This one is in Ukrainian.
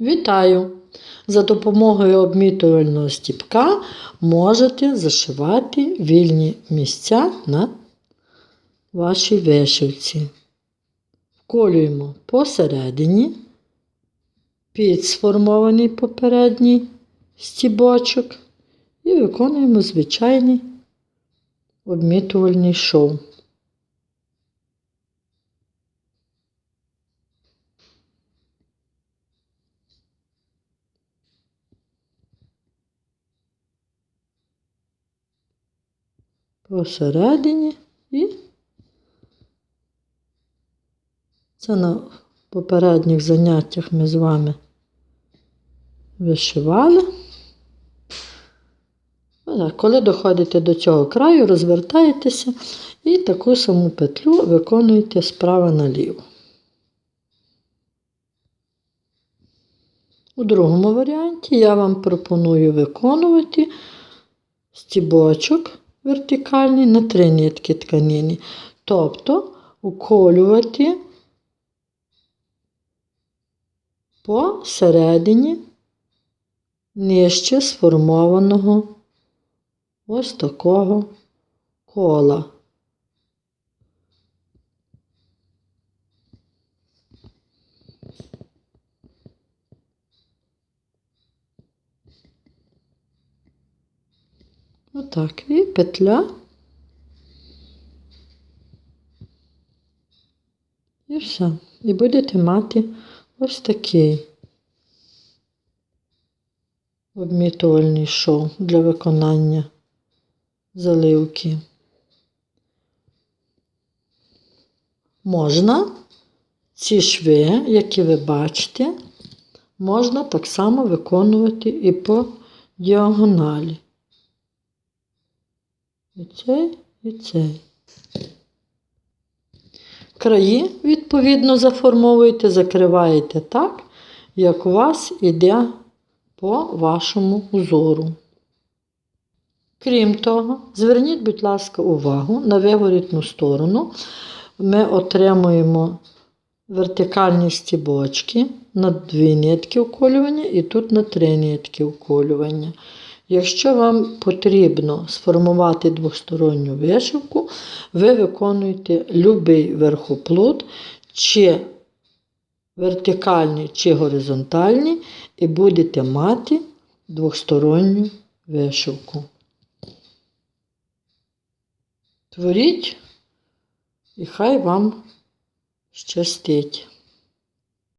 Вітаю! За допомогою обмітувального стіпка можете зашивати вільні місця на вашій вишивці. Вколюємо посередині під сформований попередній стібочок і виконуємо звичайний обмітувальний шов. Посередині і це на попередніх заняттях ми з вами вишивали. Коли доходите до цього краю, розвертаєтеся і таку саму петлю виконуєте справа наліво. У другому варіанті я вам пропоную виконувати стібочок вертикальний на три нитки тканини. Тобто уколювати посередині нижче сформованого ось такого кола. Отак, і петля. І все. І будете мати ось такий обмітувальний шов для виконання заливки. Можна ці шви, які ви бачите, можна так само виконувати і по діагоналі. І цей, і цей. Краї, відповідно, заформовуєте, закриваєте так, як у вас іде по вашому узору. Крім того, зверніть, будь ласка, увагу на виворітну сторону. Ми отримуємо вертикальні стібочки на дві нитки уколювання і тут на три нитки уколювання. Якщо вам потрібно сформувати двосторонню вишивку, ви виконуєте будь-який верхоплут, чи вертикальний, чи горизонтальний, і будете мати двосторонню вишивку. Творіть, і хай вам щастить.